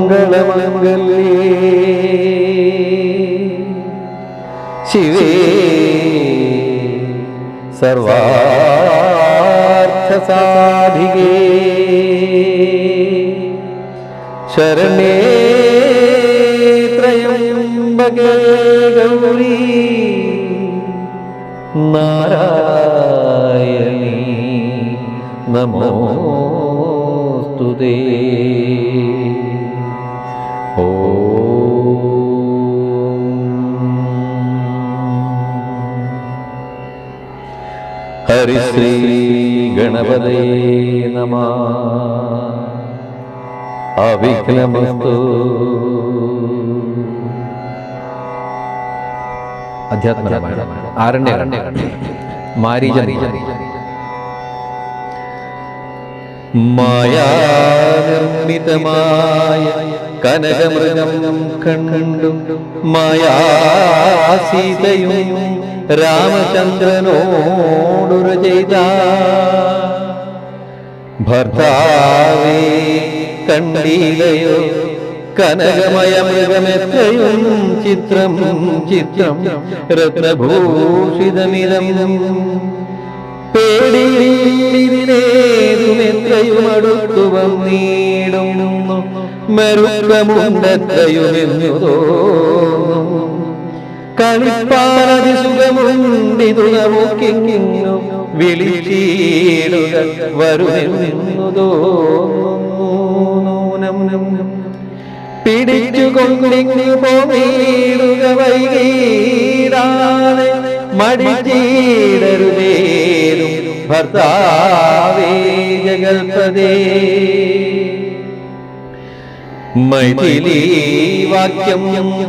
സർവമംഗളമംഗല്യേ ശിവേ സർവാർത്ഥസാധികേ ശരണേ ത്രയംബകേ ഗൗരീ നാരായണി നമോസ്തുതേ ഓ. ഹരിശ്രീ ഗണപതേ നമ. അവിഘ്നമസ്തു. അധ്യാത്മരാമായണം ആരണ്യ മാരീജ മായാനിർമ്മിതമായ കനകമൃഗം കണ്ടു മായാസീതയും രാമചന്ദ്രനോടുര ചെയ്ത ഭർത്താവേ കണ്ടീലയോ കനകമയ മൃഗമെത്രയും ചിത്രം ചിത്രം രത്നഭൂഷിതമിതം പേടിയിലേതുമെത്രയും അടുത്തു വന്നിടുന്നു മരുക്കമുണ്ടെത്രയുമെന്നു തോന്നുന്നു കളിപ്പാനതി സുഖമുണ്ടിതു നമുക്കിങ്ങു വിളിച്ചീടുക വരുമെന്നു തോന്നുന്നു പിടിച്ചുകൊണ്ടിങ്ങു പോയിടുക വൈകീടാണ്. മടിച്ചീടരുതേരും ഭർത്താവേ മൈഥിലി വാക്യം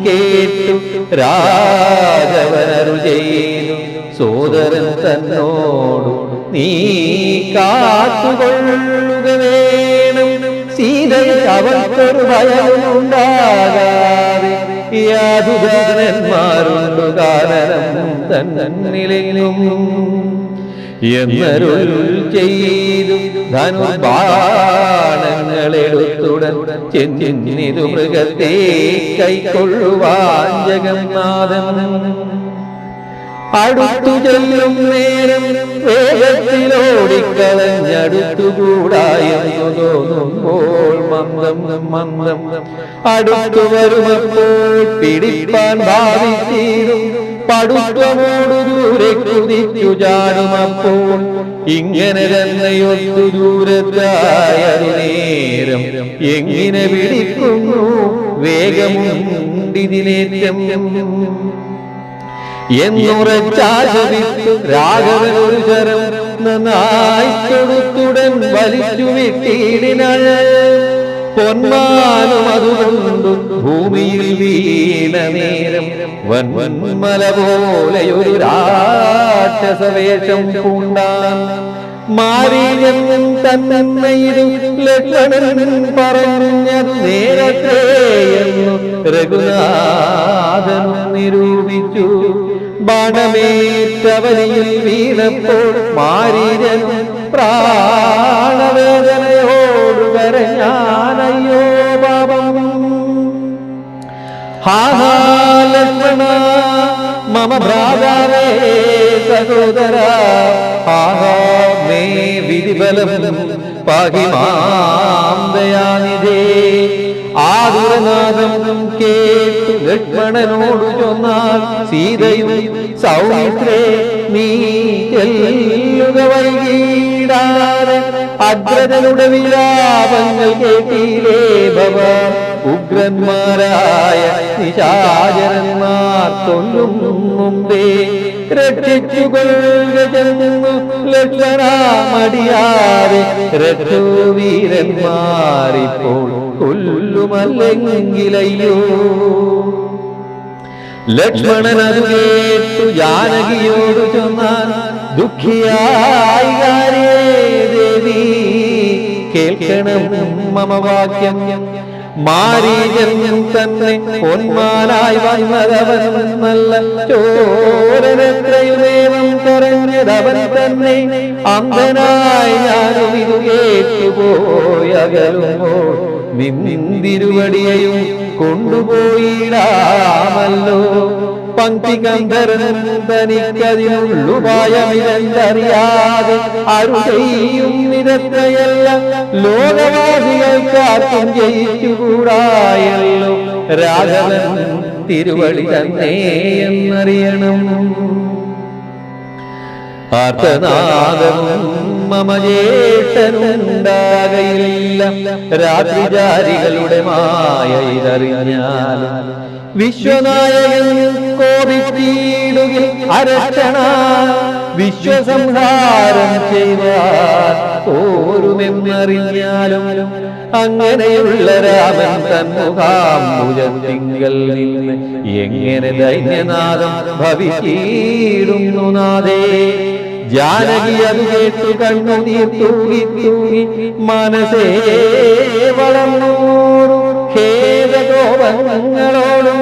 കേട്ടു രാജവനരു ചെയ്തു. സോദരൻ തന്നോടു നീ കാത്തുകൊള്ളുകേ അവർക്കൊരു ഭയമുണ്ടാകാതെ യാതുദാനന്മാരുണ്ടു കാലനം തന്നിലെങ്ങും എന്നരുൾ ചെയ്തു ധനുബാണങ്ങളെടുത്തുടൻ ചെന്നിതു മൃഗത്തെ കൈക്കൊള്ളുവാൻ ജഗന്നാഥൻ. അടുത്തു ചെല്ലും നേരം വേഗത്തിലോടിക്കളഞ്ഞടുത്തുകൂടായെന്നു തോന്നുമ്പോൾ മന്ദം മന്ദം അടുത്തു വരുമപ്പോൾ പിടിപ്പാൻ ഭാവിച്ചിരും പടുത്വമോടു ദൂരെ കുതിച്ചു ചാടുമപ്പോൾ ഇങ്ങനെ തന്നെയൊത്തു ദൂരത്തായ നേരം എങ്ങനെ പിടിക്കുന്നു വേഗമുണ്ടിതിനേറ്റം എന്നുറച്ചാശവിത്തു രാഘവൻ ഒരു ശരം നന്നായി കൊടുത്തുടൻ വലിച്ചു വിട്ടീടിനഴ പൊന്മാനും അതുകൊണ്ടു ഭൂമിയിൽ വീണ നേരം വൻമല പോലെയൊരു രാക്ഷസവേഷം പൂണ്ടാൻ. മാരീജൻ തന്നയിരു ലക്ഷ്മണൻ പറഞ്ഞതു നേരത്തെ എന്നു രഘുനാഥൻ നിരൂപിച്ചു. ബാണമേറ്റവനിയിൽ വീണപ്പോൾ മാരീരൻ പ്രാണവേദനയോട് കരഞ്ഞാനയ്യോ പാപം. ഹാഹാ ലക്ഷ്മണ മമ ഭ്രാതാവേ സഹോദര ഹാഹാ മേ വിധിബലം പാഹി മാം ദയാനിധേ ദുരനാദം കേട്ടു ലക്ഷ്മണനോടു ചൊന്നാൽ സീതയും സൗമിത്രേ നീ ചെല്ലുക വൈകീടാതെ. അഗ്രജനുടെ വിലാപങ്ങൾ കേട്ടിലേ ഭവ? ഉഗ്രന്മാരായ നിശാചരന്മാർ കൊല്ലും മുമ്പേ രക്ഷിച്ചുകൊള്ളുക ചെന്നു ലക്ഷണമടിയാതെ രഘുവീരന്മാരിപ്പോൾ കൊല്ലുമല്ലെങ്കിലയ്യോ? ലക്ഷ്മണൻ അത് കേട്ടു ജാനകിയോട് ചൊന്നാൽ ദുഃഖിയായി ദേവി? കേൾക്കണം മമ വാക്യം മാരീജൻ തന്നെ പൊന്മാനായി വന്നതവൻ നല്ല ചോരനെത്രയുമേവം കരഞ്ഞതവൻ തന്നെ അന്ധനായി ഞാനും ഇത് കേട്ടുപോയകലുമ്പോൾ നിന്നിരുവടിയെയും കൊണ്ടുപോയിടാമല്ലോ. പങ്ക്തി ഗന്ധർവൻ തനിക്കതിനുള്ളു അരു ചെയ്യും നിരത്തയല്ല ലോകവാസികൾക്കാർക്കും ജയിച്ചുകൂടായല്ലോ. രാഘവൻ തിരുവളി തന്നെ എന്നറിയണം. ആർത്തനാദവും മമ ജ്യേഷ്ഠനുണ്ടാകയില്ല രാത്രിചാരികളുടെ മായ ഇതറിഞ്ഞാലും വിശ്വനായകൻ കോപിച്ചിടുകിൽ അരക്ഷണ വിശ്വസംഹാരം ചെയ്താൽ ഓരുമെന്നറിഞ്ഞാലും അങ്ങനെയുള്ള രാമൻ തന്മുഖാംബുജത്തിങ്കൽ നിന്ന് എങ്ങനെ ദൈന്യനാഥം ഭവിച്ചിടുന്നു നാദേ ജാനകി അത് കേട്ടു കണ്ണുനീർ തൂകി തൂകി മനസ്സേ വളർന്നൂറു ഖേദഗോപങ്ങളോടും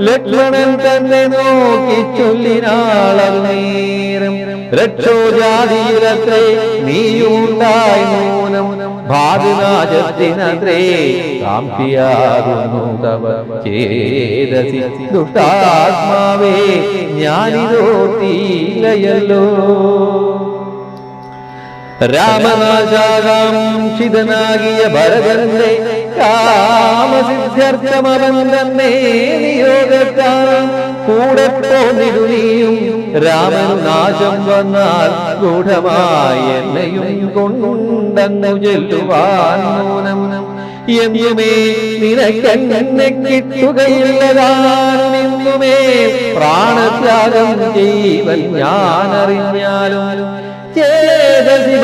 ലക്ഷ്മണൻ തന്നെ നോക്കി ചൊല്ലിനാളൽ നേരം. രക്ഷോജാതിയിലത്രേ നീയുണ്ടായി നൂനം ഭാവിനാജത്തിനത്രേ കാംക്ഷിയാകുന്നു ദുഷ്ടാത്മാവേ ഞാനിതോ തീലയല്ലോ രാമനാശാകാംക്ഷിതനാകിയ ഭരതന്റെ കാമസിദ്ധ്യർത്ഥമവൻ തന്നെ നിയോഗത്താൽ കൂടെ പോന്നിടുകയും രാമൻ നാശം വന്നാൽ ഗൂഢമായി എന്നെയും കൊണ്ടങ്ങു ചെല്ലുവാൻ എന്നുമേ പ്രാണത്യാഗം ജീവൻ ഞാൻ അറിഞ്ഞാലും ചേതസി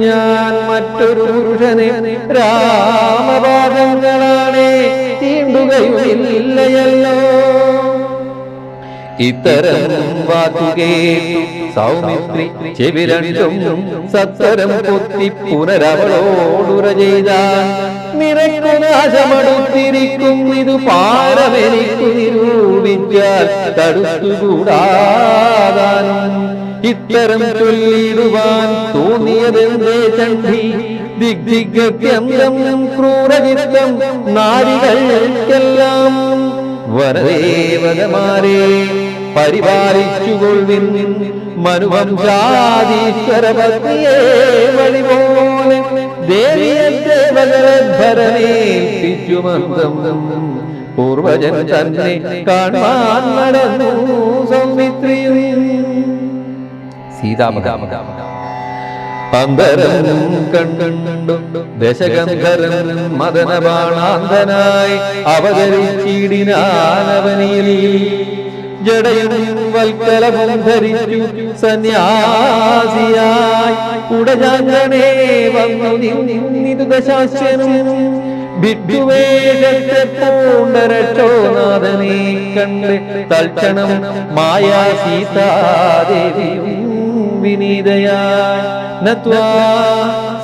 ഞാൻ മറ്റൊരു പുരുഷനെ രാമപാദങ്ങളാണേ തീണ്ടുകയുമില്ലയല്ലോ. ഇത്തരം സൗമിത്രി ചെവി രണ്ടും സത്തരം പൊത്തി പുനരവളോടുര ചെയ്ത നിനക്കു നാശമടുത്തിരിക്കും ഇത് പാരമെനിക്ക് നിരൂപിച്ചാൽ തടുത്തുകൂടാതാനും. ഇത്തരം ചൊല്ലിടുവാൻ തോന്നിയതെന്തേ ചണ്ഡി? ദിഗ്ദിഗത്യന്തം ക്രൂരചിത്തം നാരികൾക്കെല്ലാം വരദേവതമാരെ പരിപാലിച്ചുകൊള്ളിൻ മനുവംശാദീശ്വര പത്നിയെ വഴി പോലെ ദേവിയെ ദേവകളെ മന്ദം പൂർവജൻ തന്നെ കാണാൻ നടന്നു സൗമിത്രിയും പൂണ്ടരക്ഷോനാഥനെ കണ്ട് തൽക്ഷണം മായാ സീതാദേവിയും വിനീതയായി നത്വാ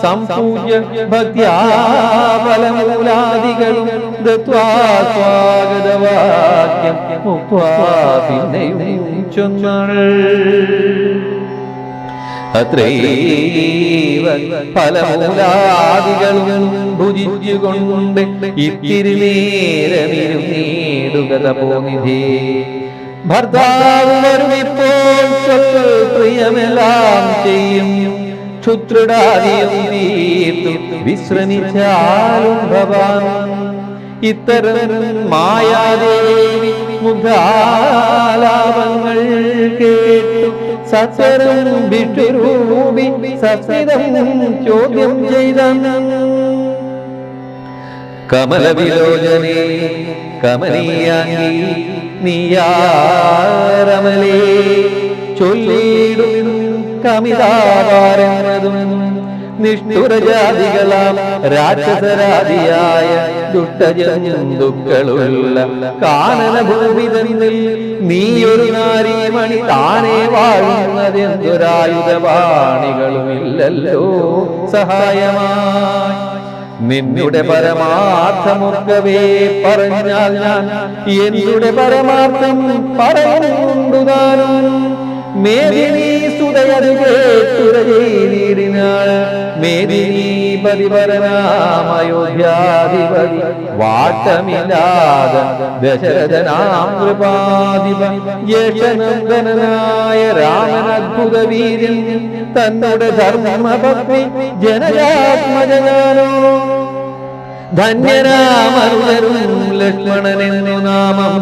സംപൂജ്യ ഭക്യാഫലമൂലാദികളും ദത്വാ സ്വാഗതവാക്യം മുക്വാ പിന്നെയും ചൊന്നാൾ. ഫലമൂലാദികളും ഭർത്താവ് വരുമിപ്പോൾ പ്രിയമെല്ലാം ചെയ്യും. തീർത്തു വിശ്രമിച്ചാലും ഭവാൻ. ഇത്തരം മായാദേവി മുഖാലാപങ്ങൾ കേട്ടു. സത്വരം വിട്ടുരൂപി സസ്മിതം ചോദ്യം ചെയ്ത കമലവിലോചനെ കമനീയാങ്ങി നീയാരമലേ ചൊല്ലിടും കമിതാവാരതും നിഷ്ഠുരജാതികളാം രാക്ഷസരാതിയായ ദുഷ്ടജന്തുക്കളുള്ള കാനന ഭൂമി തന്നിൽ നീയൊരു നാരീമണി താനെ വാഴുന്നതെന്തൊരായുധപാണികളുമില്ലല്ലോ സഹായമായി. നിന്നുടെ പരമാർത്ഥമൊക്കവേ പറഞ്ഞാൽ ഞാൻ എന്നുടെ പരമാർത്ഥം സുതയത് കേട്ടുരജീടിനാൾ മേദിനി പതിപരനാമയോധ്യാധിപതി വാട്ടമില്ലാതെ ദശരഥനാം കൃപാധിപ ജ്യേഷ്ഠനന്ദനായ രാമൻ അദ്ഭുത തന്നോട് ധർമ്മഭക്തി ജനയാത്മജനാനോ ധന്യരാമരുതരും ലക്ഷ്മണനെന്നു നാമം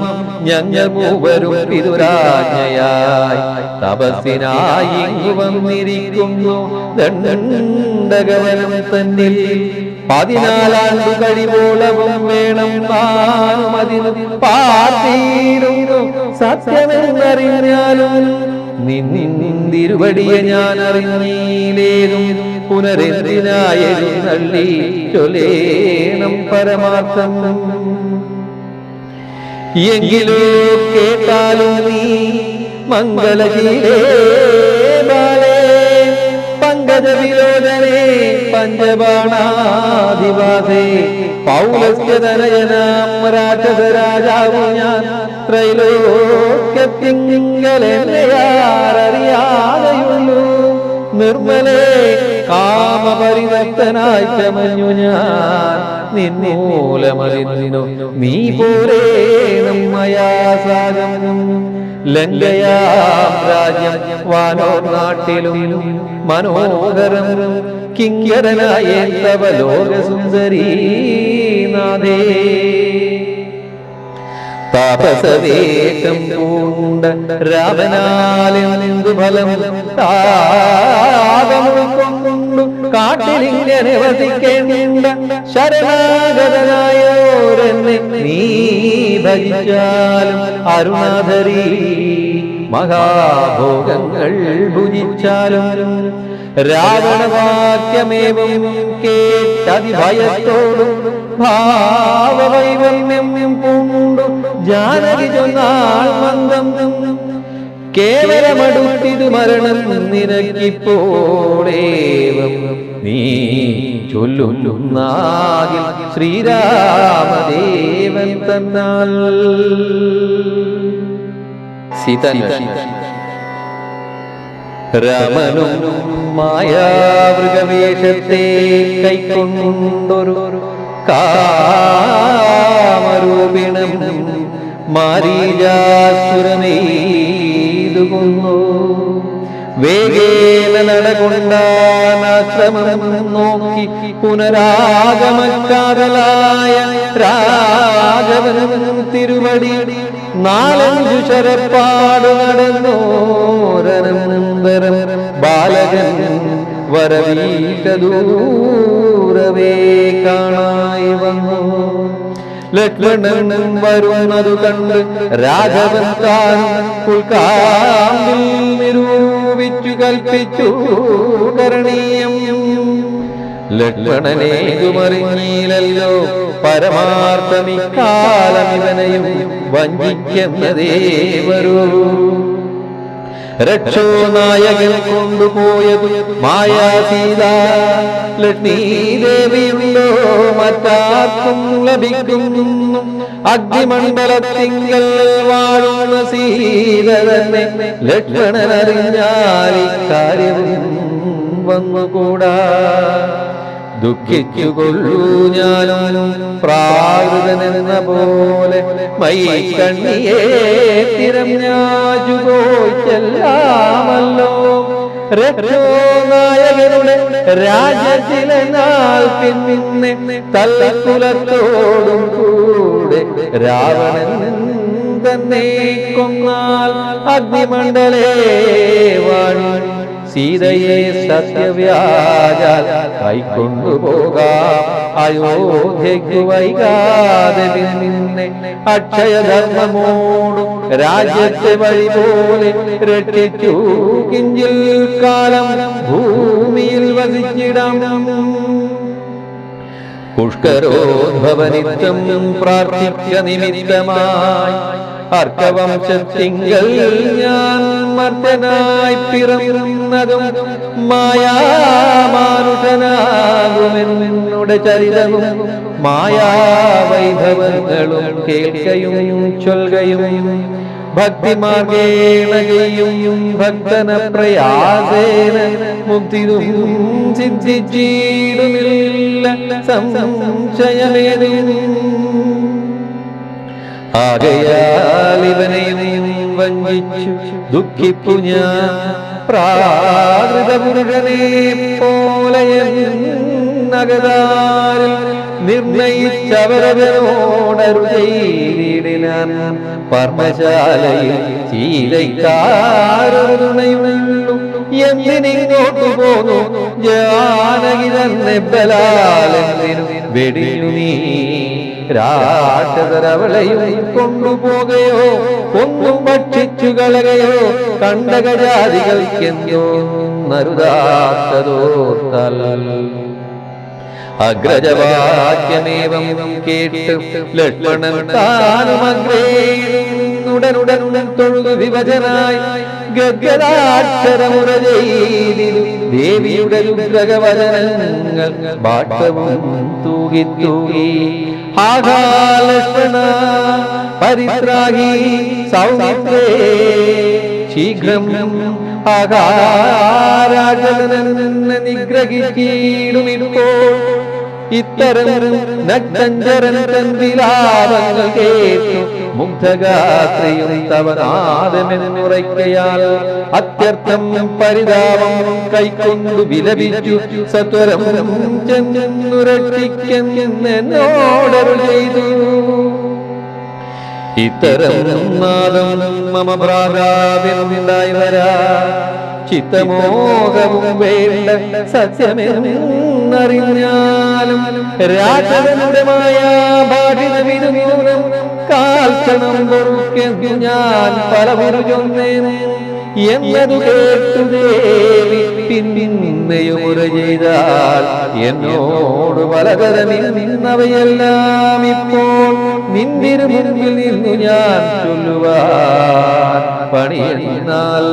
ഞങ്ങൾ മൂവരും പിതുരാജ്ഞയായി. തപസ്സിനായി വന്നിരിക്കുന്നു. ദണ്ഡകവനം തന്നിൽ പതിനാലാണ്ട് കഴിവോളവും വേണം നാമതിന് അതിന് പാർത്തിയിടുന്നു സത്യമെന്നറിഞ്ഞാലും നിന്നിരുവടിയെ ഞാൻ അറിഞ്ഞീലേതും പുനരെന്തിനായെഴുന്നള്ളി ചൊല്ലേണം പരമാർത്ഥം? എങ്കിലോ കേട്ടാലും നീ മംഗളശീലേ ബാലേ പങ്കജ വിലോചനേ പഞ്ചബാണാധിവാസേ. പൗലസ്യതനയനാം രാക്ഷസരാജാവു ഞാൻ ത്രൈലോക്യത്തിങ്കലെന്നയാററിയാതെയുള്ളൂ നിർമ്മലേ കാമപരിവർത്തനായി ചമഞ്ഞു ഞാൻ. നിന്നൂലമറിഞ്ഞു നീ പോരേ നമ്മയാ സാഗം ലങ്കയാം രാജ്യം വാനോർ നാട്ടിലും മനോഹരം. കിങ്കരനായ തവ ലോകസുന്ദരീ നാഥേ. താപസവേഷം പൂണ്ട രാമനാലെന്തു ഫലം താപമുൾക്കൊണ്ടു കാട്ടിലിങ്ങനെ വസിക്കേണ്ട ശരണാഗതനായോരെന്നെ നീ ഭജിച്ചാലും അരുണാധരി മഹാഭോഗങ്ങൾ ഭുജിച്ചാലും രാവണവാക്യമേവം കേട്ടതിഭയത്തോടും ഭാവവൈവന്യം പൂണ്ടു ജാനകി ചൊന്നാൾ മന്ദം കേവലമടുത്തിതു മരണം നിനക്കിപ്പോളേവം. നീ ചൊല്ലുന്നാകിൽ ശ്രീരാമദേവൻ തന്നാൽ. സീതാന്വേഷണം. രാമനും മായാവൃഗവേഷത്തെ കൈക്കൊണ്ടൊരു കാമരൂപിണം മാരീജാസുരനെയ്തുകൊന്നു വേഗേന നടകൊണ്ടാനാശ്രമം നോക്കി പുനരാഗമക്കാതലായ രാഘവനും തിരുവടി നാലഞ്ചു ചരപ്പാട് നടന്നോരനന്തരം ബാലകൻ വരവീട്ടദൂരവേ കാണായി വന്നു. ലക്ഷ്മണനും വരുന്നതു കണ്ട് രാഘവൻ താൻ ഉൾക്കാമ്പിൽ നിരൂപിച്ചു കൽപ്പിച്ചു. കരണീയം ലക്ഷ്മണനെ കുമറിഞ്ഞീലല്ലോ പരമാർത്ഥമിക്കാലം ഇവനെയും രക്ഷോ നായകൻ കൊണ്ടുപോയത് മായാ സീത ലക്ഷ്മീ ദേവിയുണ്ടോ മറ്റാർക്കും ലഭിക്കുന്നു അഗ്നിമണ്ഡലത്തിങ്കൽ വാഴുന്ന സീത തന്നെ ലക്ഷ്മണനറിഞ്ഞാൽ ഇക്കാര്യവും വന്നുകൂടാ. ദുഃഖിച്ചുകൊള്ളൂ ഞാനും. പ്രാകൃതനെന്ന പോലെ മൈ കണ്ണിയെ രക്ഷോ നായകരുടെ രാജ്യത്തിലെ നാൾ പിന്നെ തല്ലക്കുലത്തോടും കൂടെ രാവണൻ തന്നെ കൊന്നാൽ അഗ്നിമണ്ഡലേ വാണി സീതയെ സത്യവ്യാജാൽ കൈക്കൊണ്ടുപോകാം അയോധ്യയ്ക്കു വൈകാതെ നിന്നെ അക്ഷയധർമ്മമോടും രാജ്യത്തെ വഴി പോലെ രക്ഷിച്ചു. കിഞ്ചിൽ കാലം ഭൂമി ഭൂമിയിൽ വസിച്ചിടാം. പുഷ്കരോദ്ഭവനിത്യം പ്രാർത്ഥിക്ക നിമിത്തമായി അർക്കവംശത്തിങ്കൽ ഞാൻ മർദ്ദനായി പിറന്നതും മായാമാനുഷനാകുമെന്നുടെ ചരിതവും മായാവൈഭവങ്ങളും കേൾക്കയും ചൊൽകയും ഭക്തിമാർഗേണ ചെയ്യും ഭക്തന പ്രയാസേന മുക്തിരും സംശയമേതും ആകയാൽ പർമ്മശാലയിൽ ശീലൈക്കാരുണയുള്ളൂ എന്തിനിങ്ങോട്ടു പോന്നു? ജാനകി തന്നെ ബലാലെന്തിനു വെടിഞ്ഞു നീ രാക്ഷസരവളയും കൊണ്ടുപോകയോ ഒന്നും ഭക്ഷിച്ചു കളകയോ കണ്ടകജാതികൾക്കെന്തോ നരുതാത്തതോ തൽ അഗ്രജവാക്യമേവം കേട്ട് ലക്ഷ്മണൻ തൊഴുതു വിഭജനായി ഗദ്ഗദാക്ഷരമുറ ചെയ്തിരു ദേവിയുടെ രുദ്രകവചനങ്ങൾ ബാട്ടവും തൂകി തൂകി ആകാലക്ഷണ പരിത്രാഹി സൗമിത്രേ ശീഘ്രം ആകാരാജനെന്ന് നിഗ്രഹിച്ചിടുമിപ്പോൾ ഇത്തരം നഗ്നഞ്ചരൻ കേട്ടു. മുഗ്ധഗാത്രിയും അത്യർത്ഥം പരിതാപം കൈക്കൊണ്ടു വിലപിച്ചു. സത്വരം ചെന്നു രക്ഷിക്കുന്നോടരു ചെയ്തു. ഇത്തരം നാദം മമ പ്രാകാവിനുണ്ടായി വരാ. ചിത്തമോഹവും വേണ്ട സത്യമെന്നറിഞ്ഞാലും കാൽക്ഷണം പൊറുക്കെന്നു ഞാൻ പല എന്നതു കേട്ടു ദേവി ചെയ്താൽ എന്നോട് പലതരമിൽ നിന്നവയെല്ലാം ഇപ്പോൾ നിന്തിരു നിന്നു ഞാൻ ചൊല്ലുവാൻ പണിയെന്നാൽ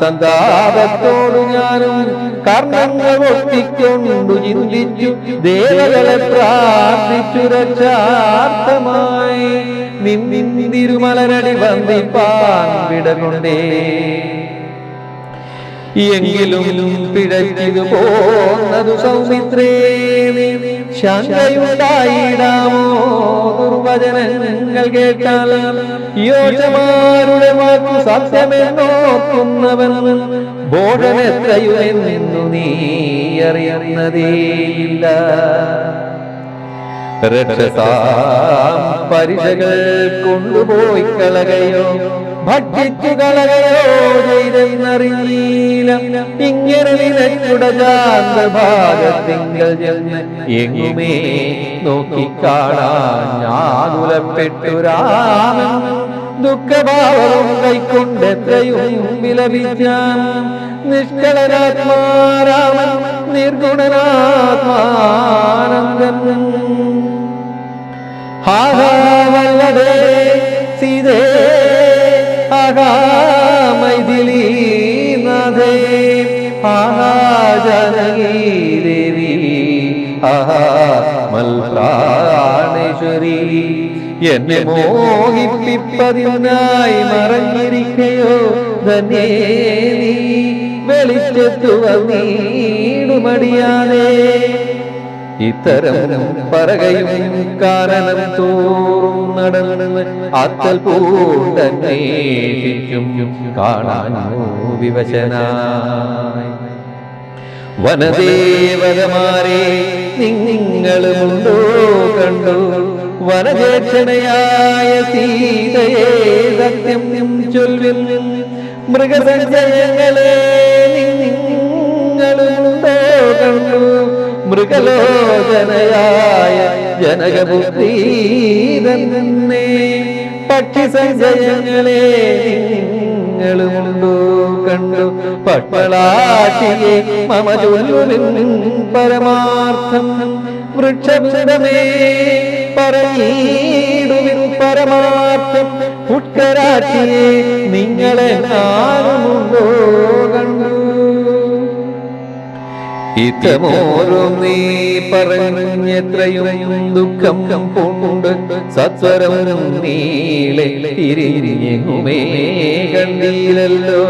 സന്താപത്തോട് ഞാനും കർണങ്ങൾ ഒട്ടിക്കൊണ്ടു ചിന്തിച്ചു. ദേവകളെ പ്രാർത്ഥിച്ചു രക്ഷാർത്ഥമായി. നിന്നിരുമലരടി വന്ദിപ്പാൻ വിടകൊണ്ടേ. എങ്കിലും പിഴച്ചതു പോന്നതു സൗമിത്രേ. ശങ്കയുണ്ടായിടാമോ? ദുർവചനങ്ങൾ കേട്ടാൽ യോജമാരുടെ വാക്കു സത്യമെന്നോക്കുന്നവൻ ബോധനെത്രയുമെന്നു നീ അറിയുന്നതേയില്ല. പരിചകൾ കൊണ്ടുപോയി കളകയോ ഭക്ഷിച്ചു കളകയോ ചെയ്തെന്നറിയില്ല. ഇങ്ങനെ നിനക്കുടജാന്ത ഭാഗത്തിങ്കൽ ചെന്ന് എങ്ങുമേ നോക്കിക്കാണാൻ ഞാനുലപ്പെട്ടു രാമൻ. ദുഃഖഭാവം കൈക്കൊണ്ടെത്രയും വിലപിച്ചാൻ നിഷ്കളനാത്മാരാമൻ നിർഗുണനാത്മാനന്ദൻ. ആഹാവല്ലതേ സീതേ ആഹാ മൈഥിലി നാഥേ ആഹാ ജാനകി ദേവി ആഹാ മൽപ്രാണേശ്വരി എന്നെ മോഹിപ്പിപ്പതിനായി മറഞ്ഞിരിക്കയോ ധന്യേ നീ വെളിച്ചെത്തുവ നീടുമടിയാതെ ഇത്തരം പറകയും കാരണം തോറും നടന്ന് അത്തൽ പൂണ്ടന്വേഷിച്ചും കാണാനോ വിവശനായി. വനദേവതമാരെ നിങ്ങളുമുണ്ടോ കണ്ടു? വനജേക്ഷണയായ സീതയെ സത്യം ചൊല്ലിൽ മൃഗസഞ്ചയങ്ങളെ നിങ്ങളുണ്ടോ കണ്ടു? മൃഗലോചനയായ ജനകപുത്രീ തന്നെ പക്ഷി സഞ്ചയങ്ങളെ നിങ്ങളുമുണ്ടോ കണ്ടു? പട്ടളാശിയെ മമ ചൊല്ലുവിൻ പരമാർത്ഥം വൃക്ഷമേ പറയിടുവിൻ പരമാർത്ഥം ഉട്കരാട്ടിയെ നിങ്ങളെ കാണുമുണ്ടോ കണ്ടു ഇത്തമോറും നീ പറഞ്ഞത്രയും ദുഃഖം പൂണ്ട് സത്വരവരും നീളെ തിരിഞ്ഞെങ്ങുമേ കണ്ടീലല്ലോ.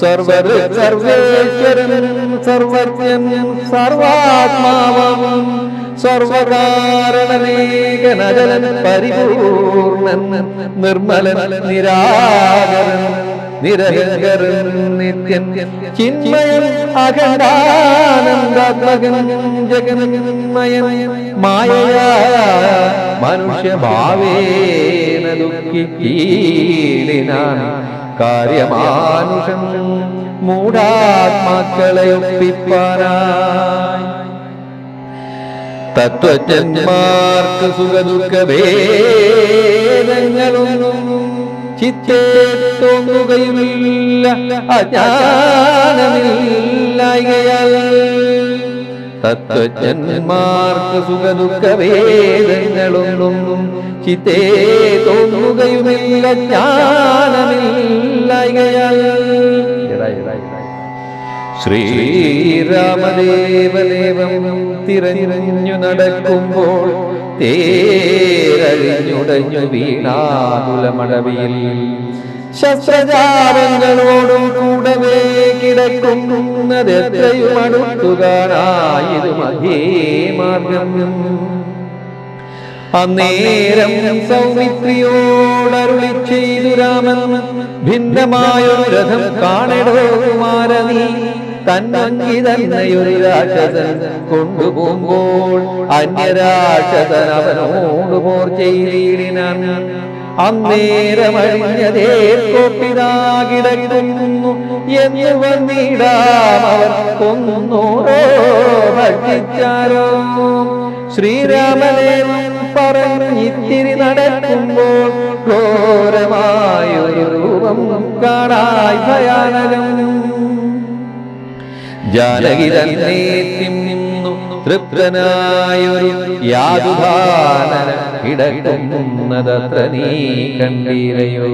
സർവർ സർവേശ്വരൻ സർവജ്ഞൻ സർവാത്മാവം സർവകാരണനേകനജലൻ പരിപൂർണൻ നിർമ്മലൻ നിരാകരൻ. നിരഹങ്കരൻ നിത്യൻ ചിന്മയൻ അഖണ്ഡാനന്ദാത്മകൻ മനുഷ്യഭാവേന കാര്യമാനുഷം മൂഢാത്മാക്കളെ ഒപ്പിപ്പാനായി. തത്വജ്ഞന്മാർക്ക് ചിത്തേ തോന്നുകയുമില്ല അജ്ഞാനമില്ലായകയാൽ തത്വജ്ഞന്മാർക്ക് സുഖദുഃഖ ഭേദങ്ങളൊന്നും ചിത്തേ തോന്നുകയുമില്ല ജ്ഞാനമില്ലായകയാൽ ശ്രീരാമദേവദേവം തിരഞ്ഞു നടക്കുമ്പോൾ തേരഴിഞ്ഞുടഞ്ഞു വീണാകുലമടവിയിൽ ശസ്ത്രജാലങ്ങളോടും കൂടവേ കിടക്കുന്നത് മധ്യേ മാർഗം. അന്നേരം സൗമിത്രിയോടരുളി ചെയ്തു രാമൻ ഭിന്നമായൊരു രഥം കാണടോ കുമാരനീ. തന്നങ്കി തന്നെയൊരു രാക്ഷസൻ കൊണ്ടുപോകുമ്പോൾ അന്യരാക്ഷസൻ അവനോട് പോർ ചെയ്തിടിനാൻ. അന്നേരമഴിഞ്ഞതേർക്കൊപ്പിതാകിടക്കുന്നു എന്ന് വന്നിടാം അവർ കൊന്നോരോ ഭക്ഷിച്ചാരോ ശ്രീരാമദേവൻ പറഞ്ഞിത്തിരി നടക്കുമ്പോൾ ഘോരമായൊരു രൂപം കാണായി ഭയാനകം. ജാനകി തന്നെ നിന്നു തൃപ്തനായൊരു യാതുധാന കിടക്കുന്നതത്ര നീ കണ്ടീരയോ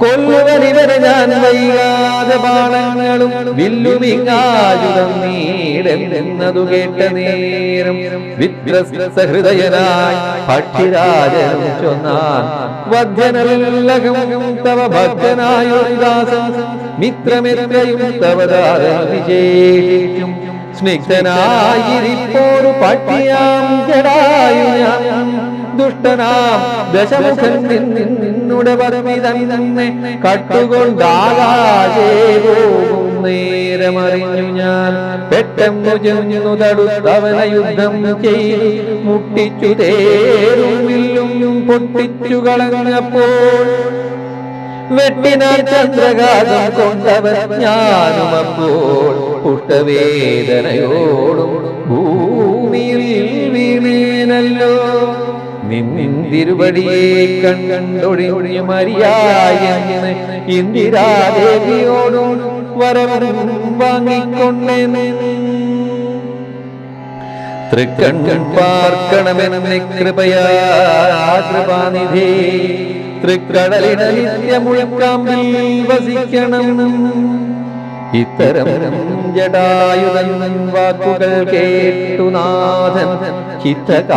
കൊല്ലുവനിവരെ ഞാൻ വൈകാതെ പാടങ്ങളും വില്ലുമിങ്ങായുധം നീടെന്നതു കേട്ട നേരം വിത്രസഹൃദയനായി പക്ഷിരാജനും ചൊന്നാൻ വധ്യനല്ലകം തവ ഭക്തനായൊരു മിത്രമിത്രയും മിത്രമെത്രയും തവദാരം വിശേഷിച്ചും സ്നിഗ്ധനായിരിപ്പോരു പട്ടിയാം ജടായു ഞാൻ ദുഷ്ടനാം ദശമുഖൻ നിന്നുടെ പരമിതൻ കട്ടുകൊണ്ടാകാശേ നേരമറിഞ്ഞു ഞാൻ പെട്ടെന്നു ചെഞ്ഞു തടുത്തവന യുദ്ധം ചെയ്തു. മുട്ടിച്ചു തേരും പൊട്ടിച്ചു കളഞ്ഞപ്പോൾ വെട്ടിനാൽ ചന്ദ്രകാലം കൊണ്ടവൻ ഞാനും അപ്പോൾ പുഷ്ടവേദനയോടും ഭൂമിയിൽ നിന്നിന്തിരുപടിയെ കണ്ടൊഴിഞ്ഞു മരിയായെന്ന് ഇന്ദിരാദേവിയോടും വരവരും വാങ്ങിക്കൊണ്ടേനെ തൃക്കണ്ണൻ പാർക്കണമെന്നെ കൃപയാ കൃപാനിധി തൃക്കടലിട മുഴക്കാമ്പിൽ വസിക്കണം. ഇത്തരം ജടായുധൻ വാക്കുകൾ കേട്ടു നാഥൻ. ചിത്തകാരുണ്യം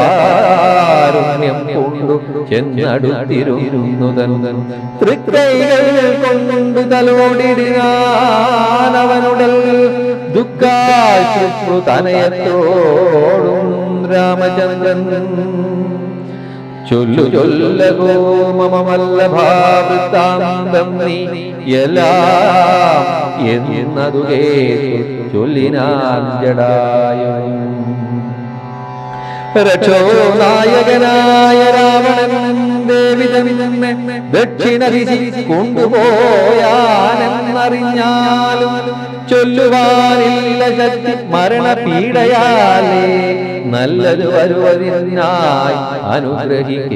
കൊണ്ടു ചെന്നടുത്തിരുന്നു തന്നൻ തൃക്കൈകൾ കൊണ്ട് തലോടിടുകാനവനുടൽ അവനുടൽ. ദുഃഖാശുശ്രു തനയത്തോടും രാമചന്ദ്രൻ ചൊല്ലു എല്ലാം രാവണൻ ദേവിതമിതന്നെ ദക്ഷിണ ദിശി കൊണ്ടുപോയാനെന്നറിഞ്ഞാലും ചൊല്ലുവാനില്ല ശക്തി മരണപീഡയാലേ നല്ലത് വരുവതിനായി അനുഗ്രഹിക്കേണം.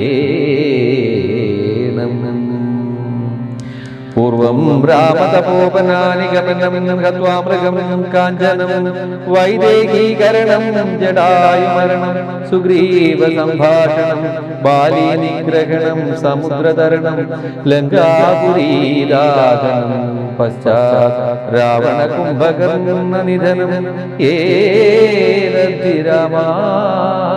പൂർവം രാമതപോപനാനിഗമനം ഹത്വാമൃഗം കാഞ്ചനം വൈദേഹീകരണം ജടായുമരണം സുഗ്രീവ സംഭാഷണം ബാലീനിഗ്രഹണം സമുദ്രതരണം ലങ്കാപുരീരാധനം പശ്ചാത് രാവണ കുംഭകർണ നിധനം ഏ രാമായണം